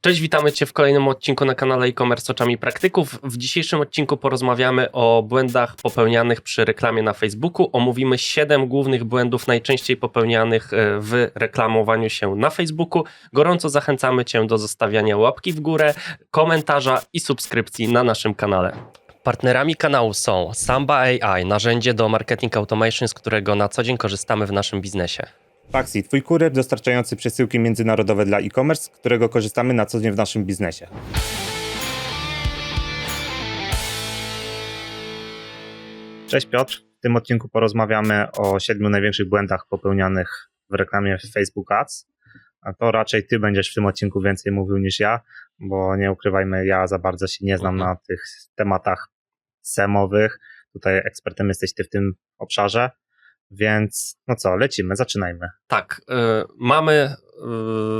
Cześć, witamy Cię w kolejnym odcinku na kanale e-commerce oczami praktyków. W dzisiejszym odcinku porozmawiamy o błędach popełnianych przy reklamie na Facebooku. Omówimy 7 głównych błędów najczęściej popełnianych e, w reklamowaniu się na Facebooku. Gorąco zachęcamy Cię do zostawiania łapki w górę, komentarza i subskrypcji na naszym kanale. Partnerami kanału są Samba AI, narzędzie do marketing automation, z którego na co dzień korzystamy w naszym biznesie. Paxi, twój kurier dostarczający przesyłki międzynarodowe dla e-commerce, z którego korzystamy na co dzień w naszym biznesie. Cześć Piotr, w tym odcinku porozmawiamy o siedmiu największych błędach popełnianych w reklamie Facebook Ads. A to raczej ty będziesz w tym odcinku więcej mówił niż ja, bo nie ukrywajmy, ja za bardzo się nie znam na tych tematach semowych. Tutaj ekspertem jesteś ty w tym obszarze, więc no co, lecimy, zaczynajmy. Tak, y, mamy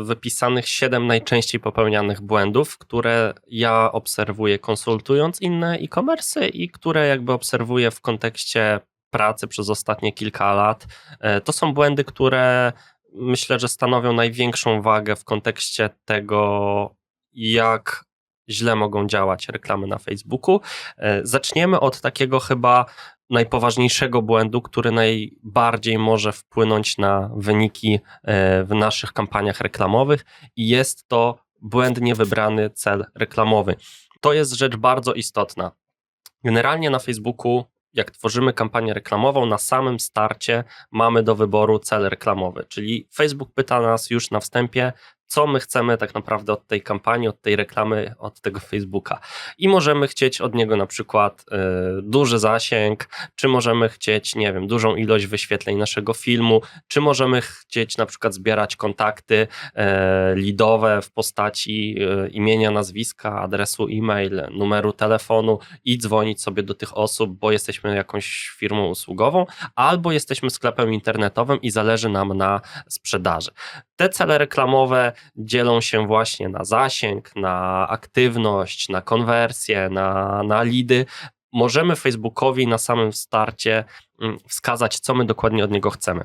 y, wypisanych 7 najczęściej popełnianych błędów, które ja obserwuję konsultując inne e-commerce i które jakby obserwuję w kontekście pracy przez ostatnie kilka lat. Y, To są błędy, które myślę, że stanowią największą wagę w kontekście tego, jak źle mogą działać reklamy na Facebooku. Y, Zaczniemy od takiego chyba najpoważniejszego błędu, który najbardziej może wpłynąć na wyniki e, w naszych kampaniach reklamowych i jest to błędnie wybrany cel reklamowy. To jest rzecz bardzo istotna. Generalnie na Facebooku, jak tworzymy kampanię reklamową, na samym starcie mamy do wyboru cel reklamowy, czyli Facebook pyta nas już na wstępie, co my chcemy tak naprawdę od tej kampanii, od tej reklamy, od tego Facebooka. I możemy chcieć od niego na przykład e, duży zasięg, czy możemy chcieć, nie wiem, dużą ilość wyświetleń naszego filmu, czy możemy chcieć na przykład zbierać kontakty e, lidowe w postaci e, imienia, nazwiska, adresu e-mail, numeru telefonu i dzwonić sobie do tych osób, bo jesteśmy jakąś firmą usługową, albo jesteśmy sklepem internetowym i zależy nam na sprzedaży. Te cele reklamowe dzielą się właśnie na zasięg, na aktywność, na konwersję, na, na lidy. Możemy Facebookowi na samym starcie mm, wskazać, co my dokładnie od niego chcemy.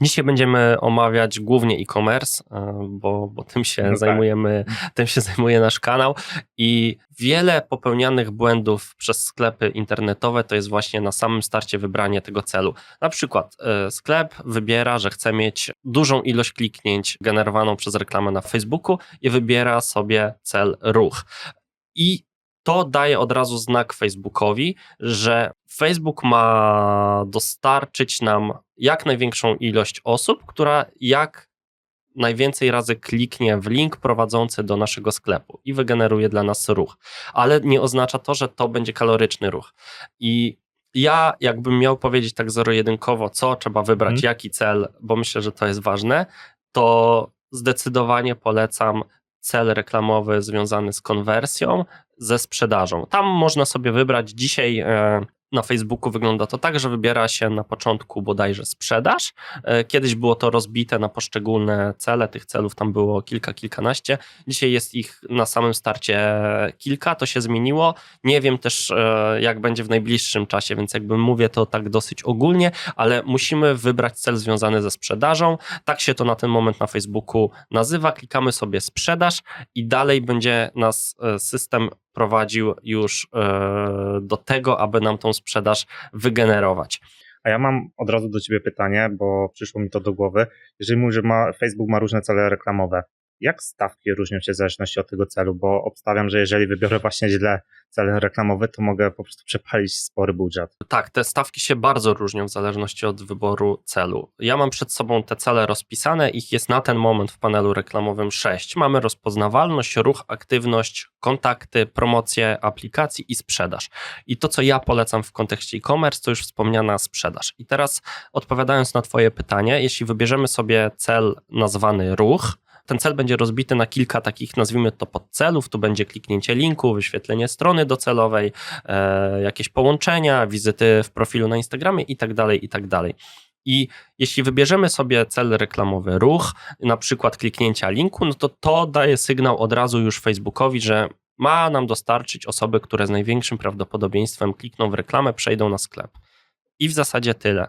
Dzisiaj będziemy omawiać głównie e-commerce, e, bo, bo tym się No tak. zajmujemy, tym się zajmuje nasz kanał i wiele popełnianych błędów przez sklepy internetowe to jest właśnie na samym starcie wybranie tego celu. Na przykład e, sklep wybiera, że chce mieć dużą ilość kliknięć generowaną przez reklamę na Facebooku i wybiera sobie cel ruch. I to daje od razu znak Facebookowi, że Facebook ma dostarczyć nam jak największą ilość osób, która jak najwięcej razy kliknie w link prowadzący do naszego sklepu i wygeneruje dla nas ruch. Ale nie oznacza to, że to będzie kaloryczny ruch. I ja, jakbym miał powiedzieć tak zero-jedynkowo, co trzeba wybrać, Mhm. jaki cel, bo myślę, że to jest ważne, to zdecydowanie polecam cel reklamowy związany z konwersją, ze sprzedażą. Tam można sobie wybrać dzisiaj. Na Facebooku wygląda to tak, że wybiera się na początku bodajże sprzedaż. E, Kiedyś było to rozbite na poszczególne cele, tych celów tam było kilka, kilkanaście. Dzisiaj jest ich na samym starcie kilka, to się zmieniło. Nie wiem też, e, jak będzie w najbliższym czasie, więc jakby mówię to tak dosyć ogólnie, ale musimy wybrać cel związany ze sprzedażą. Tak się to na ten moment na Facebooku nazywa. Klikamy sobie sprzedaż i dalej będzie nas e, system prowadził już e, do tego, aby nam tą sprzedaż wygenerować. A ja mam od razu do ciebie pytanie, bo przyszło mi to do głowy. Jeżeli mówisz, że ma, Facebook ma różne cele reklamowe, jak stawki różnią się w zależności od tego celu? Bo obstawiam, że jeżeli wybiorę właśnie źle cel reklamowy, to mogę po prostu przepalić spory budżet. Tak, te stawki się bardzo różnią w zależności od wyboru celu. Ja mam przed sobą te cele rozpisane, ich jest na ten moment w panelu reklamowym 6. Mamy rozpoznawalność, ruch, aktywność, kontakty, promocje aplikacji i sprzedaż. I to, co ja polecam w kontekście e-commerce, to już wspomniana sprzedaż. I teraz odpowiadając na Twoje pytanie, jeśli wybierzemy sobie cel nazwany ruch, ten cel będzie rozbity na kilka takich, nazwijmy to podcelów. Tu będzie kliknięcie linku, wyświetlenie strony docelowej, e, jakieś połączenia, wizyty w profilu na Instagramie i tak dalej, i tak. I jeśli wybierzemy sobie cel reklamowy ruch, na przykład kliknięcia linku, no to to daje sygnał od razu już Facebookowi, że ma nam dostarczyć osoby, które z największym prawdopodobieństwem klikną w reklamę, przejdą na sklep. I w zasadzie tyle.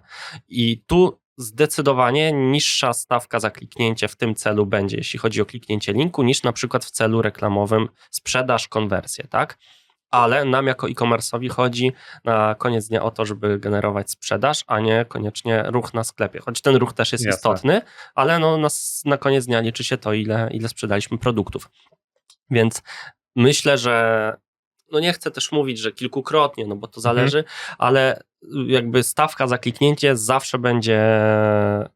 I tu zdecydowanie niższa stawka za kliknięcie w tym celu będzie, jeśli chodzi o kliknięcie linku, niż na przykład w celu reklamowym sprzedaż, konwersję, tak? Ale nam jako e-commerce'owi chodzi na koniec dnia o to, żeby generować sprzedaż, a nie koniecznie ruch na sklepie. Choć ten ruch też jest Jasne. istotny, ale no na, na koniec dnia liczy się to, ile, ile sprzedaliśmy produktów. Więc myślę, że no nie chcę też mówić, że kilkukrotnie, no bo to zależy, ale jakby stawka za kliknięcie zawsze będzie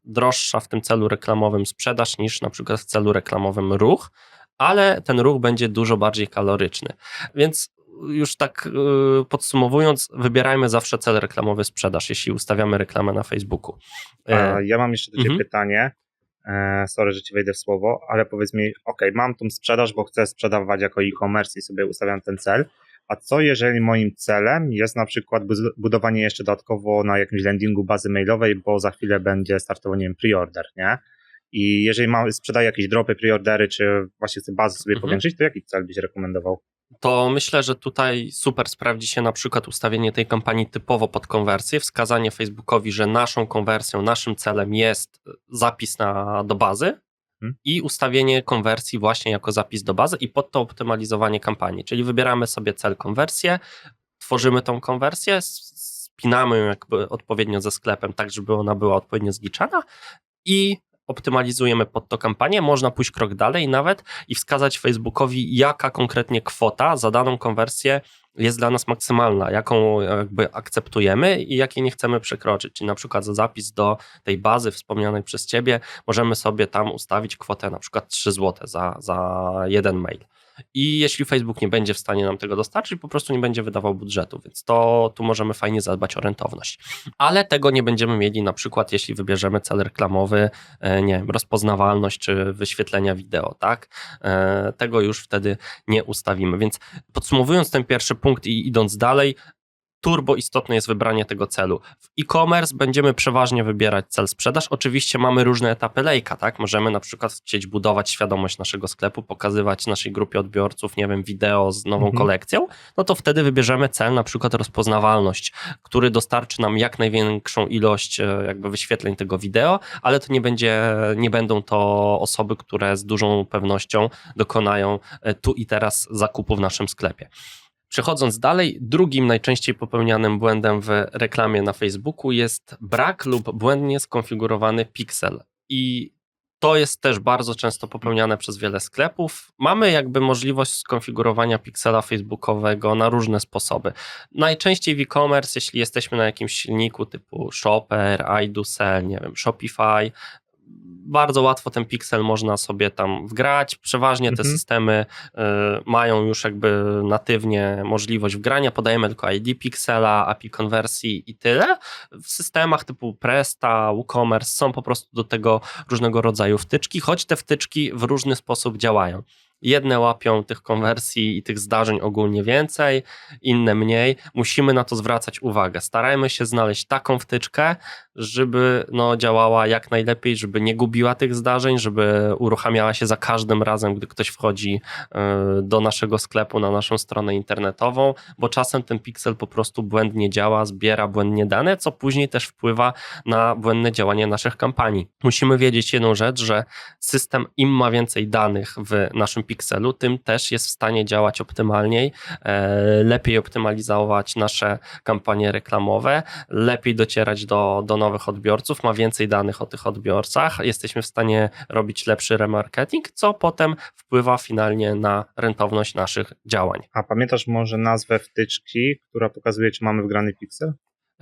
droższa w tym celu reklamowym sprzedaż niż na przykład w celu reklamowym ruch, ale ten ruch będzie dużo bardziej kaloryczny. Więc już tak yy, podsumowując, wybierajmy zawsze cel reklamowy sprzedaż, jeśli ustawiamy reklamę na Facebooku. E, ja mam jeszcze do Ciebie mhm. pytanie. E, sorry, że Ci wejdę w słowo, ale powiedz mi, ok, mam tą sprzedaż, bo chcę sprzedawać jako e-commerce i sobie ustawiam ten cel. A co jeżeli moim celem jest na przykład budowanie jeszcze dodatkowo na jakimś landingu bazy mailowej, bo za chwilę będzie startował, nie wiem, preorder, nie? I jeżeli mam, sprzedaję jakieś dropy, preordery, czy właśnie chcę bazę sobie Mhm. powiększyć, to jaki cel byś rekomendował? to myślę, że tutaj super sprawdzi się na przykład ustawienie tej kampanii typowo pod konwersję, wskazanie Facebookowi, że naszą konwersją, naszym celem jest zapis na, do bazy. I ustawienie konwersji właśnie jako zapis do bazy i pod to optymalizowanie kampanii. Czyli wybieramy sobie cel konwersję, tworzymy tą konwersję, spinamy ją jakby odpowiednio ze sklepem, tak żeby ona była odpowiednio zliczana i optymalizujemy pod to kampanię. Można pójść krok dalej nawet i wskazać Facebookowi, jaka konkretnie kwota za daną konwersję jest dla nas maksymalna, jaką jakby akceptujemy i jakiej nie chcemy przekroczyć. Czyli na przykład za zapis do tej bazy wspomnianej przez Ciebie możemy sobie tam ustawić kwotę na przykład 3 zł za, za jeden mail. I jeśli Facebook nie będzie w stanie nam tego dostarczyć, po prostu nie będzie wydawał budżetu, więc to tu możemy fajnie zadbać o rentowność. Ale tego nie będziemy mieli na przykład, jeśli wybierzemy cel reklamowy, e, nie wiem, rozpoznawalność czy wyświetlenia wideo, tak? E, Tego już wtedy nie ustawimy. Więc podsumowując ten pierwszy punkt i idąc dalej, turbo istotne jest wybranie tego celu. W e-commerce będziemy przeważnie wybierać cel sprzedaż. Oczywiście mamy różne etapy lejka, tak? Możemy na przykład chcieć budować świadomość naszego sklepu, pokazywać naszej grupie odbiorców, nie wiem, wideo z nową Mhm. kolekcją, no to wtedy wybierzemy cel, na przykład rozpoznawalność, który dostarczy nam jak największą ilość e, jakby wyświetleń tego wideo, ale to nie będzie, nie będą to osoby, które z dużą pewnością dokonają e, tu i teraz zakupu w naszym sklepie. Przechodząc dalej, drugim najczęściej popełnianym błędem w reklamie na Facebooku jest brak lub błędnie skonfigurowany piksel. I to jest też bardzo często popełniane przez wiele sklepów. Mamy jakby możliwość skonfigurowania piksela facebookowego na różne sposoby. Najczęściej w e-commerce, jeśli jesteśmy na jakimś silniku typu Shopper, iDoSell, nie wiem, Shopify, bardzo łatwo ten piksel można sobie tam wgrać. Przeważnie te Mhm. systemy y, mają już jakby natywnie możliwość wgrania. Podajemy tylko ID piksela, API konwersji i tyle. W systemach typu Presta, WooCommerce są po prostu do tego różnego rodzaju wtyczki, choć te wtyczki w różny sposób działają. Jedne łapią tych konwersji i tych zdarzeń ogólnie więcej, inne mniej. Musimy na to zwracać uwagę. Starajmy się znaleźć taką wtyczkę, żeby no, działała jak najlepiej, żeby nie gubiła tych zdarzeń, żeby uruchamiała się za każdym razem, gdy ktoś wchodzi y, do naszego sklepu na naszą stronę internetową, bo czasem ten piksel po prostu błędnie działa, zbiera błędnie dane, co później też wpływa na błędne działanie naszych kampanii. Musimy wiedzieć jedną rzecz, że system im ma więcej danych w naszym pikselu, tym też jest w stanie działać optymalniej, e, lepiej optymalizować nasze kampanie reklamowe, lepiej docierać do, do nowych odbiorców, ma więcej danych o tych odbiorcach, jesteśmy w stanie robić lepszy remarketing, co potem wpływa finalnie na rentowność naszych działań. A pamiętasz może nazwę wtyczki, która pokazuje, czy mamy wgrany piksel?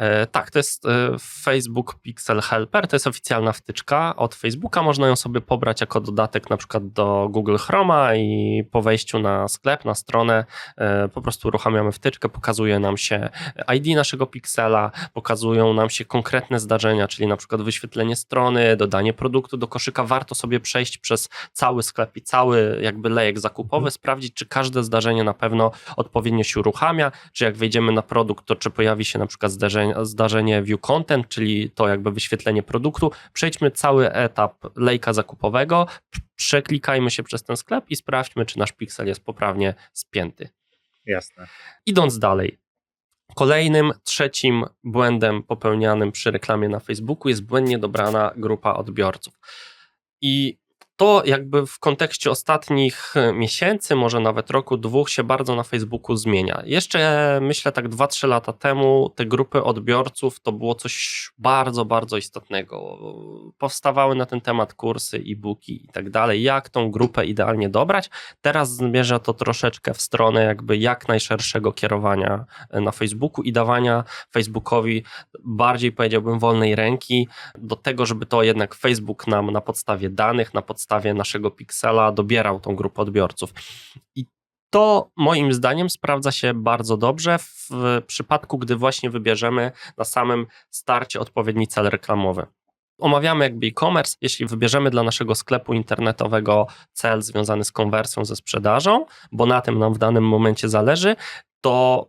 E, tak, to jest e, Facebook Pixel Helper, to jest oficjalna wtyczka od Facebooka, można ją sobie pobrać jako dodatek na przykład do Google Chroma i po wejściu na sklep, na stronę e, po prostu uruchamiamy wtyczkę, pokazuje nam się ID naszego piksela, pokazują nam się konkretne zdarzenia, czyli na przykład wyświetlenie strony, dodanie produktu do koszyka, warto sobie przejść przez cały sklep i cały jakby lejek zakupowy, Mhm. sprawdzić czy każde zdarzenie na pewno odpowiednio się uruchamia, czy jak wejdziemy na produkt, to czy pojawi się na przykład zdarzenie, zdarzenie view content, czyli to jakby wyświetlenie produktu. Przejdźmy cały etap lejka zakupowego, przeklikajmy się przez ten sklep i sprawdźmy, czy nasz piksel jest poprawnie spięty. Jasne. Idąc dalej, Kolejnym, trzecim błędem popełnianym przy reklamie na Facebooku jest błędnie dobrana grupa odbiorców. I to jakby w kontekście ostatnich e, miesięcy, może nawet roku, dwóch się bardzo na Facebooku zmienia. Jeszcze myślę tak 2-3 lata temu te grupy odbiorców to było coś bardzo, bardzo istotnego. Powstawały na ten temat kursy, e-booki i tak dalej. Jak tą grupę idealnie dobrać? Teraz zmierza to troszeczkę w stronę jakby jak najszerszego kierowania e, na Facebooku i dawania Facebookowi bardziej powiedziałbym wolnej ręki do tego, żeby to jednak Facebook nam na podstawie danych, na podstawie podstawie naszego piksela dobierał tą grupę odbiorców. I to moim zdaniem sprawdza się bardzo dobrze w przypadku, gdy właśnie wybierzemy na samym starcie odpowiedni cel reklamowy. Omawiamy jakby e-commerce. Jeśli wybierzemy dla naszego sklepu internetowego cel związany z konwersją ze sprzedażą, bo na tym nam w danym momencie zależy, to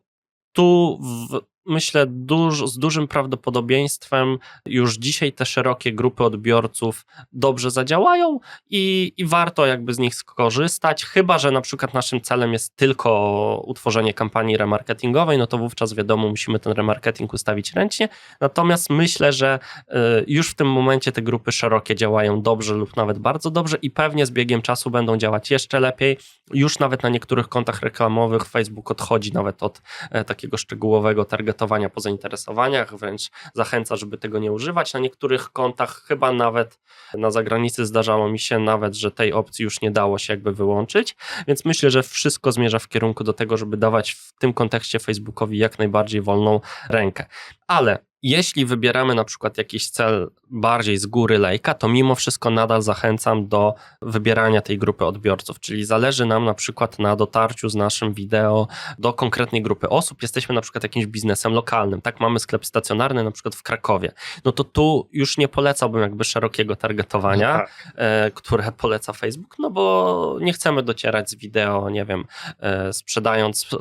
tu w myślę, duż, z dużym prawdopodobieństwem już dzisiaj te szerokie grupy odbiorców dobrze zadziałają i, i warto jakby z nich skorzystać, chyba że na przykład naszym celem jest tylko utworzenie kampanii remarketingowej, no to wówczas wiadomo, musimy ten remarketing ustawić ręcznie. Natomiast myślę, że y, już w tym momencie te grupy szerokie działają dobrze lub nawet bardzo dobrze i pewnie z biegiem czasu będą działać jeszcze lepiej. Już nawet na niektórych kontach reklamowych Facebook odchodzi nawet od e, takiego szczegółowego targetu targetowania po zainteresowaniach, wręcz zachęca, żeby tego nie używać. Na niektórych kontach, chyba nawet na zagranicy zdarzało mi się nawet, że tej opcji już nie dało się jakby wyłączyć, więc myślę, że wszystko zmierza w kierunku do tego, żeby dawać w tym kontekście Facebookowi jak najbardziej wolną rękę. Ale jeśli wybieramy na przykład jakiś cel bardziej z góry lejka, to mimo wszystko nadal zachęcam do wybierania tej grupy odbiorców, czyli zależy nam na przykład na dotarciu z naszym wideo do konkretnej grupy osób. Jesteśmy na przykład jakimś biznesem lokalnym, tak mamy sklep stacjonarny na przykład w Krakowie. No to tu już nie polecałbym jakby szerokiego targetowania, no tak. e, które poleca Facebook, no bo nie chcemy docierać z wideo, nie wiem, e, sprzedając e,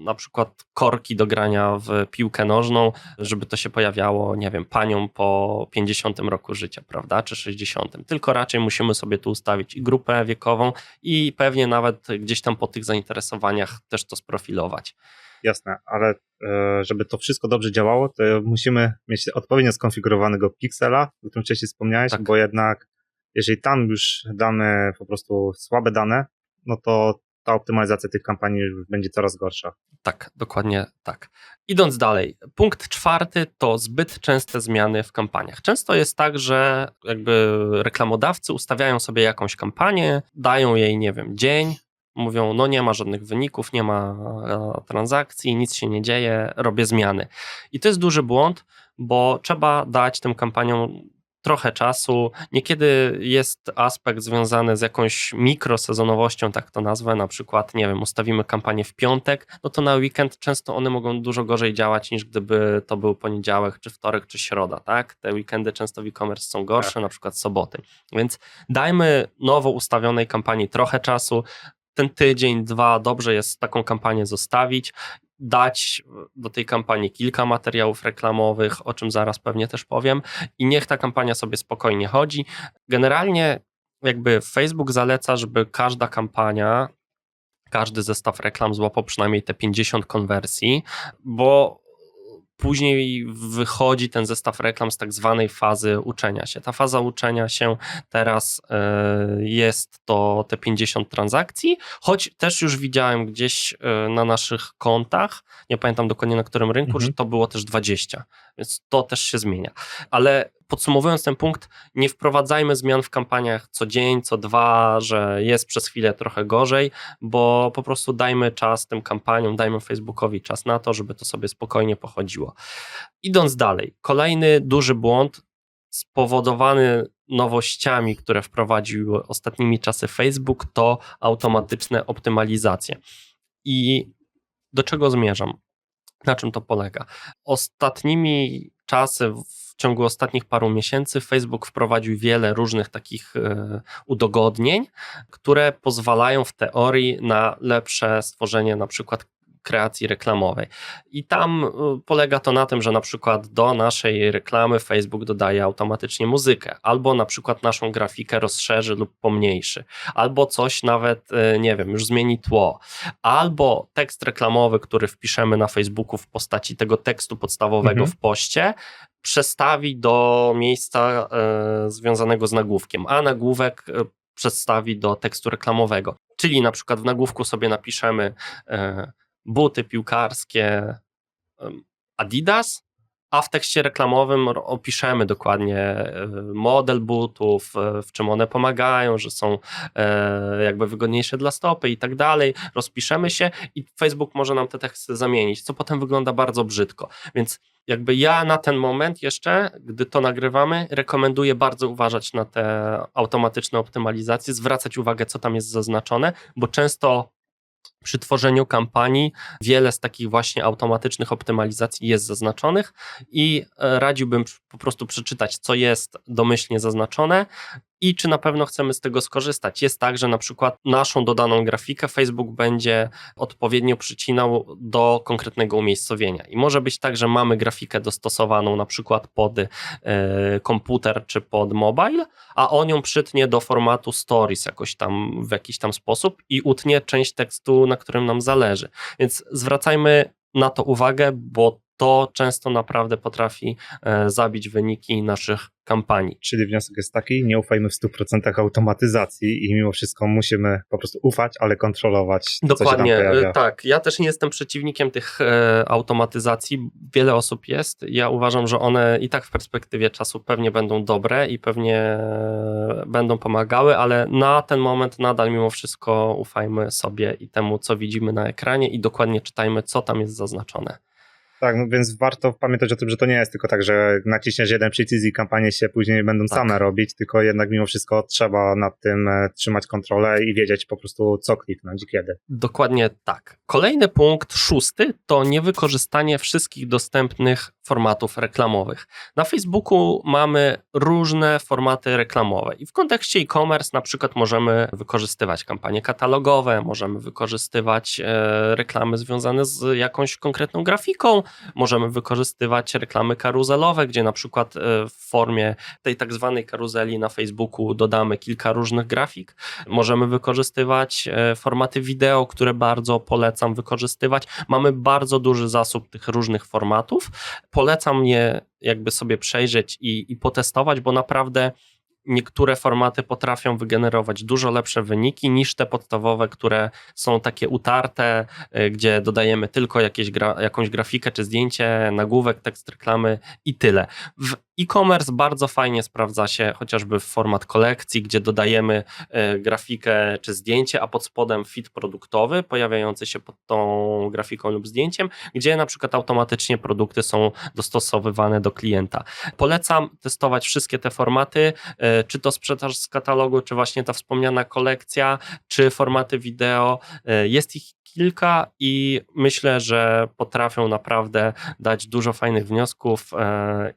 na przykład korki do grania w piłkę nożną, żeby to się pojawiało, nie wiem, panią po 50 roku życia, prawda, czy 60. Tylko raczej musimy sobie tu ustawić i grupę wiekową i pewnie nawet gdzieś tam po tych zainteresowaniach też to sprofilować. Jasne, ale e, żeby to wszystko dobrze działało, to musimy mieć odpowiednio skonfigurowanego piksela, o którym wcześniej wspomniałeś, tak. bo jednak jeżeli tam już damy po prostu słabe dane, no to ta optymalizacja tych kampanii będzie coraz gorsza. Tak, dokładnie tak. Idąc dalej, punkt czwarty to zbyt częste zmiany w kampaniach. Często jest tak, że jakby reklamodawcy ustawiają sobie jakąś kampanię, dają jej, nie wiem, dzień, mówią, no nie ma żadnych wyników, nie ma e, transakcji, nic się nie dzieje, robię zmiany. I to jest duży błąd, bo trzeba dać tym kampaniom trochę czasu. Niekiedy jest aspekt związany z jakąś mikrosezonowością, tak to nazwę, na przykład, nie wiem, ustawimy kampanię w piątek, no to na weekend często one mogą dużo gorzej działać niż gdyby to był poniedziałek, czy wtorek, czy środa, tak? Te weekendy często w e-commerce są gorsze, tak. na przykład soboty. Więc dajmy nowo ustawionej kampanii trochę czasu, ten tydzień, dwa, dobrze jest taką kampanię zostawić dać do tej kampanii kilka materiałów reklamowych, o czym zaraz pewnie też powiem, i niech ta kampania sobie spokojnie chodzi. Generalnie, jakby Facebook zaleca, żeby każda kampania, każdy zestaw reklam złapał przynajmniej te 50 konwersji, bo Później wychodzi ten zestaw reklam z tak zwanej fazy uczenia się. Ta faza uczenia się teraz e, jest to te 50 transakcji, choć też już widziałem gdzieś e, na naszych kontach, nie pamiętam dokładnie na którym rynku, mhm. że to było też 20, więc to też się zmienia. Ale podsumowując ten punkt, nie wprowadzajmy zmian w kampaniach co dzień, co dwa, że jest przez chwilę trochę gorzej, bo po prostu dajmy czas tym kampaniom, dajmy Facebookowi czas na to, żeby to sobie spokojnie pochodziło. Idąc dalej, kolejny duży błąd spowodowany nowościami, które wprowadził ostatnimi czasy Facebook, to automatyczne optymalizacje. I do czego zmierzam? Na czym to polega? Ostatnimi czasy ciągu ostatnich paru miesięcy Facebook wprowadził wiele różnych takich e, udogodnień, które pozwalają w teorii na lepsze stworzenie na przykład kreacji reklamowej. I tam y, polega to na tym, że na przykład do naszej reklamy Facebook dodaje automatycznie muzykę, albo na przykład naszą grafikę rozszerzy lub pomniejszy, albo coś nawet, y, nie wiem, już zmieni tło, albo tekst reklamowy, który wpiszemy na Facebooku w postaci tego tekstu podstawowego Mhm. w poście, przestawi do miejsca e, związanego z nagłówkiem, a nagłówek e, przedstawi do tekstu reklamowego. Czyli na przykład w nagłówku sobie napiszemy e, buty piłkarskie Adidas, a w tekście reklamowym opiszemy dokładnie e, model butów, e, w czym one pomagają, że są e, jakby wygodniejsze dla stopy i tak dalej. Rozpiszemy się i Facebook może nam te teksty zamienić, co potem wygląda bardzo brzydko. Więc jakby ja na ten moment jeszcze, gdy to nagrywamy, rekomenduję bardzo uważać na te automatyczne optymalizacje, zwracać uwagę, co tam jest zaznaczone, bo często przy tworzeniu kampanii wiele z takich właśnie automatycznych optymalizacji jest zaznaczonych i e, radziłbym po prostu przeczytać, co jest domyślnie zaznaczone i czy na pewno chcemy z tego skorzystać. Jest tak, że na przykład naszą dodaną grafikę Facebook będzie odpowiednio przycinał do konkretnego umiejscowienia. I może być tak, że mamy grafikę dostosowaną na przykład pod e, komputer czy pod mobile, a on ją przytnie do formatu stories jakoś tam w jakiś tam sposób i utnie część tekstu, na którym nam zależy. Więc zwracajmy na to uwagę, bo to często naprawdę potrafi e, zabić wyniki naszych kampanii. Czyli wniosek jest taki, nie ufajmy w 100% automatyzacji i mimo wszystko musimy po prostu ufać, ale kontrolować, co Dokładnie, się tam pojawia. e, tak. Ja też nie jestem przeciwnikiem tych e, automatyzacji. Wiele osób jest. Ja uważam, że one i tak w perspektywie czasu pewnie będą dobre i pewnie e, będą pomagały, ale na ten moment nadal mimo wszystko ufajmy sobie i temu, co widzimy na ekranie i dokładnie czytajmy, co tam jest zaznaczone. Tak, no więc warto pamiętać o tym, że to nie jest tylko tak, że naciśniesz jeden przycisk i kampanie się później będą Tak. same robić, tylko jednak mimo wszystko trzeba nad tym e, trzymać kontrolę i wiedzieć po prostu co kliknąć i kiedy. Dokładnie tak. Kolejny punkt, szósty, to niewykorzystanie wszystkich dostępnych formatów reklamowych. Na Facebooku mamy różne formaty reklamowe i w kontekście e-commerce na przykład możemy wykorzystywać kampanie katalogowe, możemy wykorzystywać e, reklamy związane z jakąś konkretną grafiką, możemy wykorzystywać reklamy karuzelowe, gdzie na przykład e, w formie tej tak zwanej karuzeli na Facebooku dodamy kilka różnych grafik. Możemy wykorzystywać e, formaty wideo, które bardzo polecam wykorzystywać. Mamy bardzo duży zasób tych różnych formatów. Polecam je jakby sobie przejrzeć i, i potestować, bo naprawdę niektóre formaty potrafią wygenerować dużo lepsze wyniki niż te podstawowe, które są takie utarte, y, gdzie dodajemy tylko jakieś gra, jakąś grafikę czy zdjęcie, nagłówek, tekst reklamy i tyle. W e-commerce bardzo fajnie sprawdza się chociażby format kolekcji, gdzie dodajemy y, grafikę czy zdjęcie, a pod spodem fit produktowy pojawiający się pod tą grafiką lub zdjęciem, gdzie na przykład automatycznie produkty są dostosowywane do klienta. Polecam testować wszystkie te formaty, y, czy to sprzedaż z katalogu, czy właśnie ta wspomniana kolekcja, czy formaty wideo. Y, Jest ich kilka i myślę, że potrafią naprawdę dać dużo fajnych wniosków y,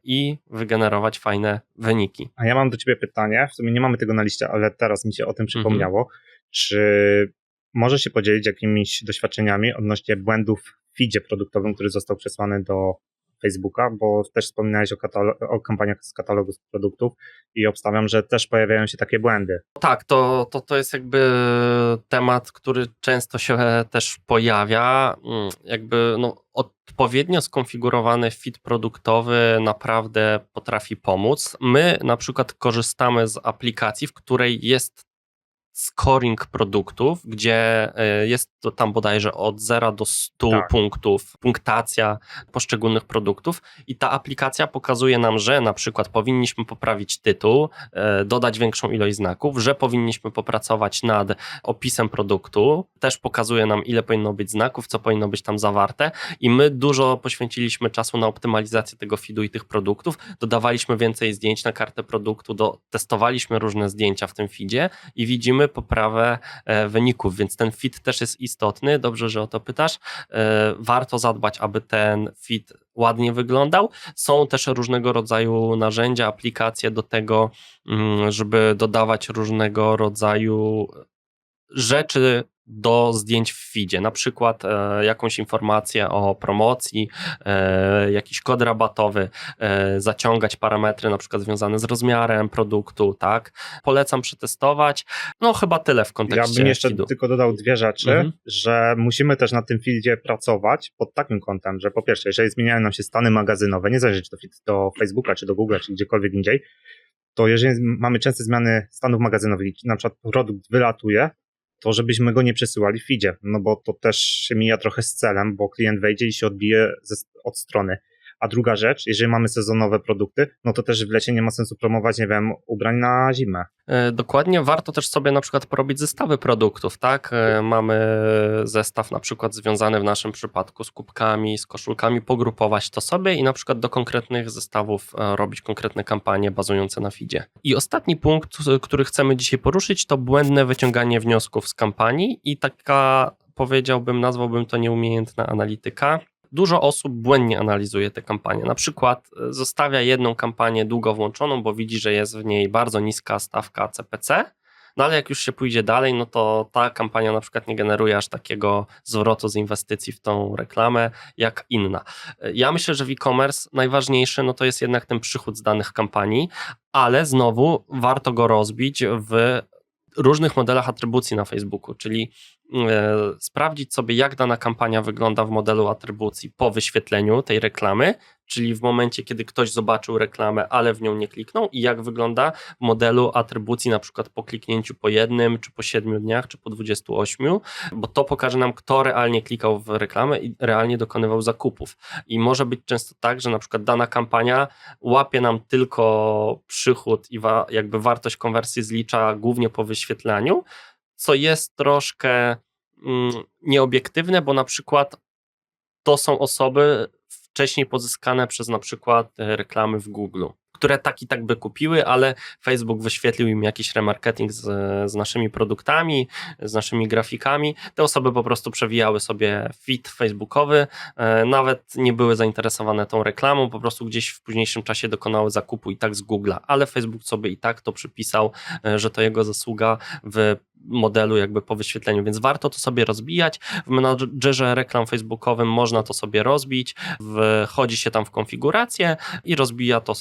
i wygenerować fajne wyniki. A ja mam do ciebie pytanie, w sumie nie mamy tego na liście, ale teraz mi się o tym przypomniało. Czy możesz się podzielić jakimiś doświadczeniami odnośnie błędów w feedzie produktowym, który został przesłany do Facebooka, bo też wspominałeś o, o kampaniach z katalogu produktów i obstawiam, że też pojawiają się takie błędy. Tak, to, to, to jest jakby temat, który często się też pojawia. Mm, Jakby no, odpowiednio skonfigurowany fit produktowy naprawdę potrafi pomóc. My na przykład korzystamy z aplikacji, w której jest scoring produktów, gdzie y, jest to tam bodajże od 0 do 100 Tak. punktów, punktacja poszczególnych produktów i ta aplikacja pokazuje nam, że na przykład powinniśmy poprawić tytuł, e, dodać większą ilość znaków, że powinniśmy popracować nad opisem produktu, też pokazuje nam ile powinno być znaków, co powinno być tam zawarte i my dużo poświęciliśmy czasu na optymalizację tego feedu i tych produktów, dodawaliśmy więcej zdjęć na kartę produktu, do, testowaliśmy różne zdjęcia w tym feedzie i widzimy poprawę e, wyników, więc ten feed też jest istotny, dobrze, że o to pytasz. E, Warto zadbać, aby ten feed ładnie wyglądał. Są też różnego rodzaju narzędzia, aplikacje do tego, mm, żeby dodawać różnego rodzaju rzeczy do zdjęć w feedzie, na przykład e, jakąś informację o promocji, e, jakiś kod rabatowy, e, zaciągać parametry na przykład związane z rozmiarem produktu, tak? Polecam przetestować. No chyba tyle w Ja kontekście bym jeszcze feedu. tylko dodał dwie rzeczy, Mhm. że musimy też na tym feedzie pracować pod takim kątem, że po pierwsze, jeżeli zmieniają nam się stany magazynowe, niezależnie czy to feed do Facebooka, czy do Google, czy gdziekolwiek indziej, to jeżeli mamy częste zmiany stanów magazynowych na przykład produkt wylatuje, to żebyśmy go nie przesyłali w feedzie, no bo to też się mija trochę z celem, bo klient wejdzie i się odbije ze, od strony. A druga rzecz, jeżeli mamy sezonowe produkty, no to też w lecie nie ma sensu promować, nie wiem, ubrań na zimę. E, Dokładnie, warto też sobie na przykład porobić zestawy produktów, tak? E, Mamy zestaw na przykład związany w naszym przypadku z kubkami, z koszulkami, pogrupować to sobie i na przykład do konkretnych zestawów e, robić konkretne kampanie bazujące na feedzie. I ostatni punkt, który chcemy dzisiaj poruszyć, to błędne wyciąganie wniosków z kampanii i taka, powiedziałbym, nazwałbym to nieumiejętna analityka. Dużo osób błędnie analizuje te kampanie. Na przykład e, zostawia jedną kampanię długo włączoną, bo widzi, że jest w niej bardzo niska stawka CPC, no ale jak już się pójdzie dalej, no to ta kampania na przykład nie generuje aż takiego zwrotu z inwestycji w tą reklamę jak inna. E, Ja myślę, że w e-commerce najważniejszy no to jest jednak ten przychód z danych kampanii, ale znowu warto go rozbić w różnych modelach atrybucji na Facebooku, czyli sprawdzić sobie, jak dana kampania wygląda w modelu atrybucji po wyświetleniu tej reklamy, czyli w momencie, kiedy ktoś zobaczył reklamę, ale w nią nie kliknął, i jak wygląda w modelu atrybucji, na przykład po kliknięciu po jednym, czy po siedmiu dniach, czy po 28, bo to pokaże nam, kto realnie klikał w reklamę i realnie dokonywał zakupów. I może być często tak, że na przykład dana kampania łapie nam tylko przychód i wa- jakby wartość konwersji zlicza głównie po wyświetlaniu, co jest troszkę mm, nieobiektywne, bo na przykład to są osoby wcześniej pozyskane przez na przykład e, reklamy w Google, które tak i tak by kupiły, ale Facebook wyświetlił im jakiś remarketing z, z naszymi produktami, z naszymi grafikami. Te osoby po prostu przewijały sobie feed facebookowy, e, nawet nie były zainteresowane tą reklamą, po prostu gdzieś w późniejszym czasie dokonały zakupu i tak z Google'a, ale Facebook sobie i tak to przypisał, e, że to jego zasługa w modelu jakby po wyświetleniu, więc warto to sobie rozbijać. W menadżerze reklam facebookowym można to sobie rozbić, wchodzi się tam w konfigurację i rozbija to,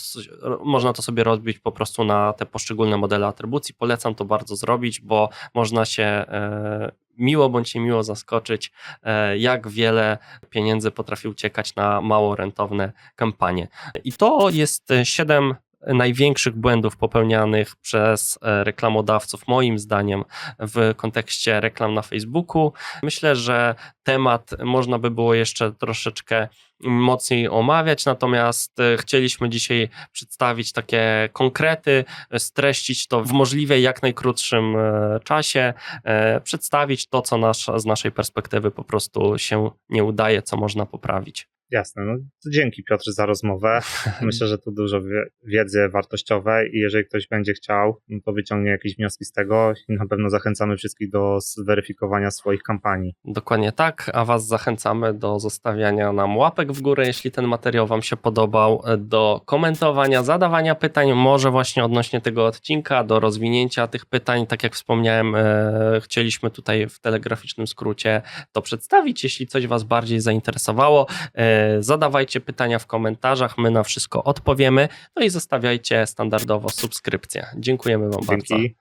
można to sobie rozbić po prostu na te poszczególne modele atrybucji. Polecam to bardzo zrobić, bo można się e, miło bądź niemiło zaskoczyć, e, jak wiele pieniędzy potrafi uciekać na mało rentowne kampanie. I to jest siedem największych błędów popełnianych przez e, reklamodawców, moim zdaniem, w kontekście reklam na Facebooku. Myślę, że temat można by było jeszcze troszeczkę mocniej omawiać, natomiast e, chcieliśmy dzisiaj przedstawić takie konkrety, streścić to w możliwie jak najkrótszym e, czasie, przedstawić to, co nasz, z naszej perspektywy po prostu się nie udaje, co można poprawić. Jasne, no to dzięki Piotr za rozmowę. Myślę, że tu dużo wie- wiedzy wartościowej i jeżeli ktoś będzie chciał, no to wyciągnie jakieś wnioski z tego i na pewno zachęcamy wszystkich do zweryfikowania swoich kampanii. Dokładnie tak, a Was zachęcamy do zostawiania nam łapek w górę, jeśli ten materiał Wam się podobał, do komentowania, zadawania pytań, może właśnie odnośnie tego odcinka, do rozwinięcia tych pytań. Tak jak wspomniałem, e, chcieliśmy tutaj w telegraficznym skrócie to przedstawić. Jeśli coś Was bardziej zainteresowało, e, zadawajcie pytania w komentarzach, my na wszystko odpowiemy, no i zostawiajcie standardowo subskrypcję. Dziękujemy Wam bardzo. Dzięki.